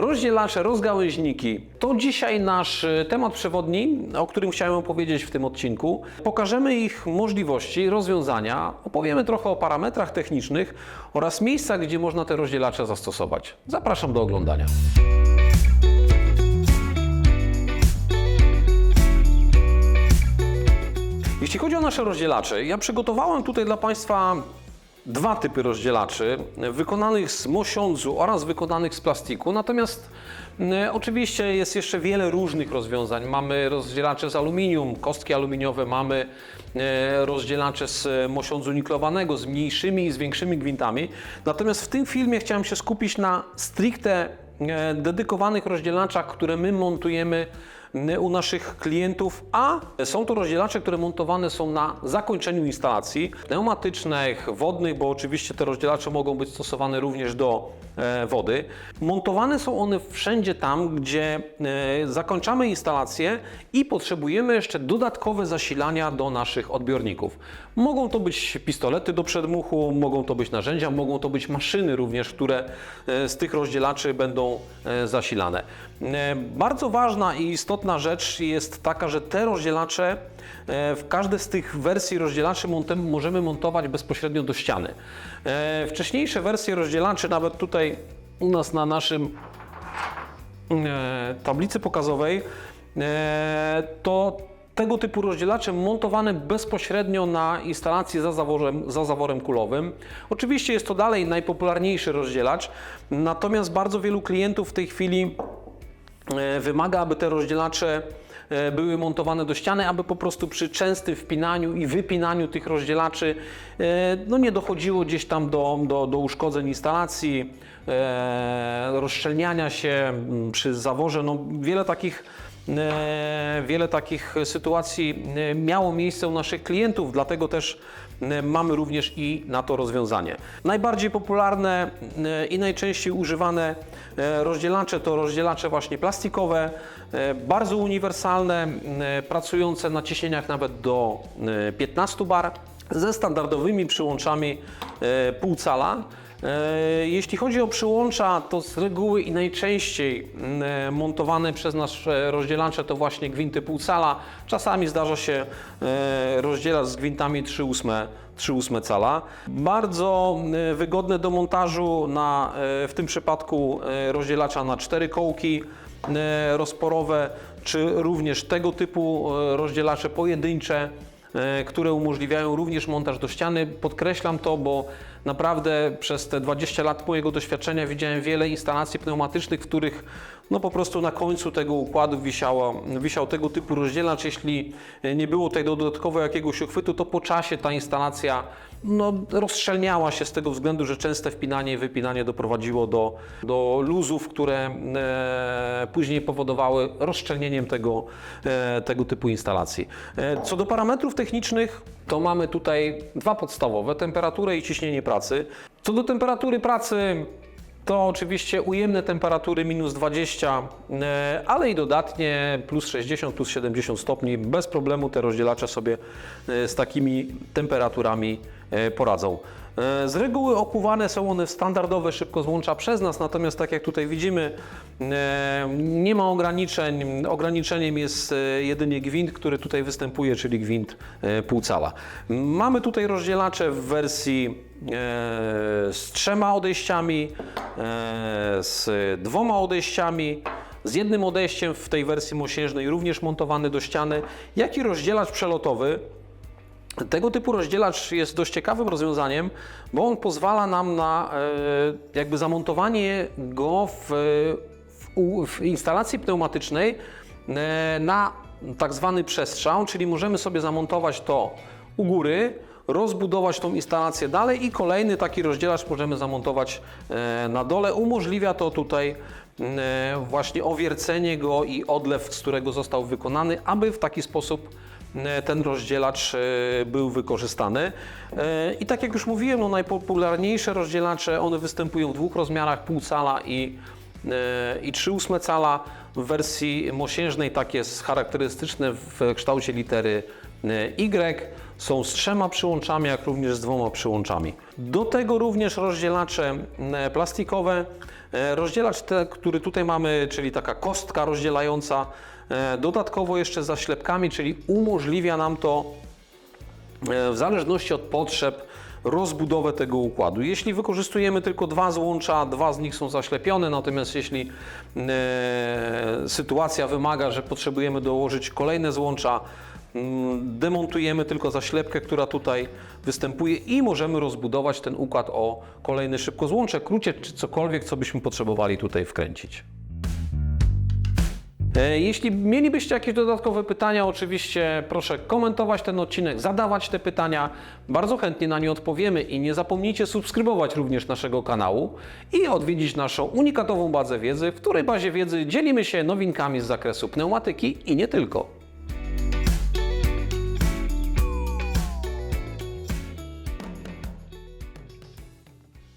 rozdzielacze, rozgałęźniki. To dzisiaj nasz e, temat przewodni, o którym chciałem opowiedzieć w tym odcinku. Pokażemy ich możliwości, rozwiązania, opowiemy trochę o parametrach technicznych oraz miejscach, gdzie można te rozdzielacze zastosować. Zapraszam do oglądania. Jeśli chodzi o nasze rozdzielacze, ja przygotowałem tutaj dla Państwa dwa typy rozdzielaczy, wykonanych z mosiądzu oraz wykonanych z plastiku. Natomiast e, oczywiście jest jeszcze wiele różnych rozwiązań. Mamy rozdzielacze z aluminium, kostki aluminiowe, mamy e, rozdzielacze z mosiądzu niklowanego, z mniejszymi i z większymi gwintami. Natomiast w tym filmie chciałem się skupić na stricte e, dedykowanych rozdzielaczach, które my montujemy u naszych klientów, a są to rozdzielacze, które montowane są na zakończeniu instalacji pneumatycznych, wodnych, bo oczywiście te rozdzielacze mogą być stosowane również do e, wody. Montowane są one wszędzie tam, gdzie e, zakończamy instalację i potrzebujemy jeszcze dodatkowe zasilania do naszych odbiorników. Mogą to być pistolety do przedmuchu, mogą to być narzędzia, mogą to być maszyny również, które e, z tych rozdzielaczy będą zasilane. E, Bardzo ważna i istotna rzecz jest taka, że te rozdzielacze, e, w każde z tych wersji rozdzielaczy możemy montować bezpośrednio do ściany. E, Wcześniejsze wersje rozdzielaczy, nawet tutaj u nas na naszym tablicy pokazowej, to tego typu rozdzielacze montowane bezpośrednio na instalacji za zaworem, za zaworem kulowym. Oczywiście jest to dalej najpopularniejszy rozdzielacz, natomiast bardzo wielu klientów w tej chwili wymaga, aby te rozdzielacze e, były montowane do ściany, aby po prostu przy częstym wpinaniu i wypinaniu tych rozdzielaczy e, no nie dochodziło gdzieś tam do, do, do uszkodzeń instalacji, e, rozszczelniania się przy zaworze. No, wiele takich E, Wiele takich sytuacji e, miało miejsce u naszych klientów, dlatego też e, mamy również i na to rozwiązanie. Najbardziej popularne e, i najczęściej używane e, rozdzielacze to rozdzielacze właśnie plastikowe, e, bardzo uniwersalne, e, pracujące na ciśnieniach nawet do e, 15 bar, ze standardowymi przyłączami e, pół cala. E, Jeśli chodzi o przyłącza, to z reguły i najczęściej mm, montowane przez nas e, rozdzielacze to właśnie gwinty pół cala. Czasami zdarza się e, rozdzielać z gwintami 3,8 3,8 cala. Bardzo e, wygodne do montażu na, e, w tym przypadku e, rozdzielacza na cztery kołki e, rozporowe, czy również tego typu e, rozdzielacze pojedyncze e, które umożliwiają również montaż do ściany. Podkreślam to, bo naprawdę przez te 20 lat mojego doświadczenia widziałem wiele instalacji pneumatycznych, w których no po prostu na końcu tego układu wisiało, wisiał tego typu rozdzielacz. Jeśli nie było tego dodatkowo jakiegoś uchwytu, to po czasie ta instalacja no, rozszczelniała się z tego względu, że częste wpinanie i wypinanie doprowadziło do, do luzów, które e, później powodowały rozszczelnieniem tego, e, tego typu instalacji. E, co do parametrów technicznych, to mamy tutaj dwa podstawowe, temperaturę i ciśnienie pracy. Co do temperatury pracy, to oczywiście ujemne temperatury minus 20, e, ale i dodatnie plus 60, plus 70 stopni. Bez problemu te rozdzielacze sobie e, z takimi temperaturami poradzą. E, Z reguły okuwane są one w standardowe szybkozłącza przez nas, natomiast tak jak tutaj widzimy, e, nie ma ograniczeń. Ograniczeniem jest e, jedynie gwint, który tutaj występuje, czyli gwint e, pół cala. Mamy tutaj rozdzielacze w wersji e, z trzema odejściami, e, z dwoma odejściami, z jednym odejściem w tej wersji mosiężnej, również montowany do ściany, jak i rozdzielacz przelotowy, tego typu rozdzielacz jest dość ciekawym rozwiązaniem, bo on pozwala nam na e, jakby zamontowanie go w, w, w instalacji pneumatycznej e, na tak zwany przestrzał, czyli możemy sobie zamontować to u góry, rozbudować tą instalację dalej i kolejny taki rozdzielacz możemy zamontować e, na dole. Umożliwia to tutaj właśnie owiercenie go i odlew, z którego został wykonany, aby w taki sposób ten rozdzielacz e, był wykorzystany. E, I tak jak już mówiłem, no najpopularniejsze rozdzielacze, one występują w dwóch rozmiarach, pół cala i, e, i 3,8 cala. W wersji mosiężnej tak jest charakterystyczne w kształcie litery e, Y. są z trzema przyłączami, jak również z dwoma przyłączami. Do tego również rozdzielacze e, plastikowe. E, Rozdzielacz, te, który tutaj mamy, czyli taka kostka rozdzielająca, dodatkowo jeszcze za ślepkami, czyli umożliwia nam to w zależności od potrzeb rozbudowę tego układu. Jeśli wykorzystujemy tylko dwa złącza, dwa z nich są zaślepione, natomiast jeśli e, sytuacja wymaga, że potrzebujemy dołożyć kolejne złącza, demontujemy tylko zaślepkę, która tutaj występuje i możemy rozbudować ten układ o kolejny szybkozłącze, krucie czy cokolwiek, co byśmy potrzebowali tutaj wkręcić. E, Jeśli mielibyście jakieś dodatkowe pytania, oczywiście proszę komentować ten odcinek, zadawać te pytania. Bardzo chętnie na nie odpowiemy i nie zapomnijcie subskrybować również naszego kanału i odwiedzić naszą unikatową bazę wiedzy, w której bazie wiedzy dzielimy się nowinkami z zakresu pneumatyki i nie tylko.